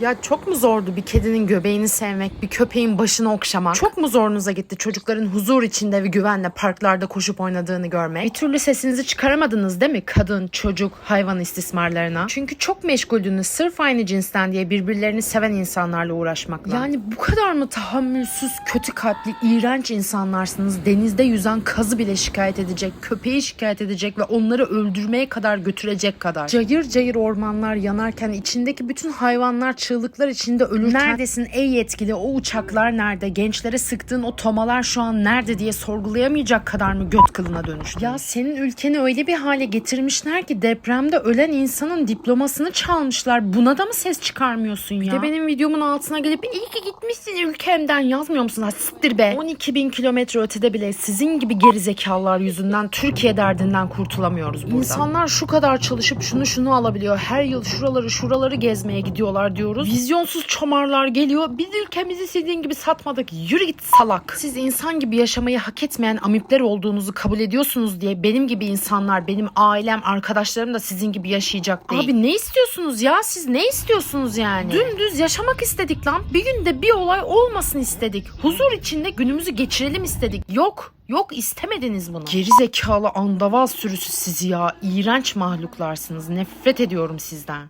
Ya çok mu zordu bir kedinin göbeğini sevmek, bir köpeğin başını okşamak? Çok mu zorunuza gitti çocukların huzur içinde ve güvenle parklarda koşup oynadığını görmek? Bir türlü sesinizi çıkaramadınız değil mi kadın, çocuk, hayvan istismarlarına? Çünkü çok meşguldünüz sırf aynı cinsten diye birbirlerini seven insanlarla uğraşmakla. Yani bu kadar mı tahammülsüz, kötü kalpli, iğrenç insanlarsınız? Denizde yüzen kazı bile şikayet edecek, köpeği şikayet edecek ve onları öldürmeye kadar götürecek kadar. Cayır cayır ormanlar yanarken içindeki bütün hayvanlar çığlıklar içinde ölürken neredesin ey yetkili o uçaklar nerede gençlere sıktığın o tomalar şu an nerede diye sorgulayamayacak kadar mı göt kılına dönüştü? Ya senin ülkeni öyle bir hale getirmişler ki depremde ölen insanın diplomasını çalmışlar. Buna da mı ses çıkarmıyorsun ya? Bir de benim videomun altına gelip iyi ki gitmişsin ülkemden yazmıyor musun? Ha siktir be. 12 bin kilometre ötede bile sizin gibi gerizekalılar yüzünden Türkiye derdinden kurtulamıyoruz burada. İnsanlar şu kadar çalışıp şunu şunu alabiliyor. Her yıl şuraları şuraları gezmeye gidiyorlar diyoruz. Vizyonsuz çomarlar geliyor. Biz ülkemizi sizin gibi satmadık. Yürü git salak. Siz insan gibi yaşamayı hak etmeyen amipler olduğunuzu kabul ediyorsunuz diye benim gibi insanlar, benim ailem, arkadaşlarım da sizin gibi yaşayacak değil. Abi ne istiyorsunuz ya? Siz ne istiyorsunuz yani? Dümdüz yaşamak istedik lan. Bir günde bir olay olmasın istedik. Huzur içinde günümüzü geçirelim istedik. Yok. Yok istemediniz bunu. Gerizekalı andaval sürüsü sizi ya. İğrenç mahluklarsınız. Nefret ediyorum sizden.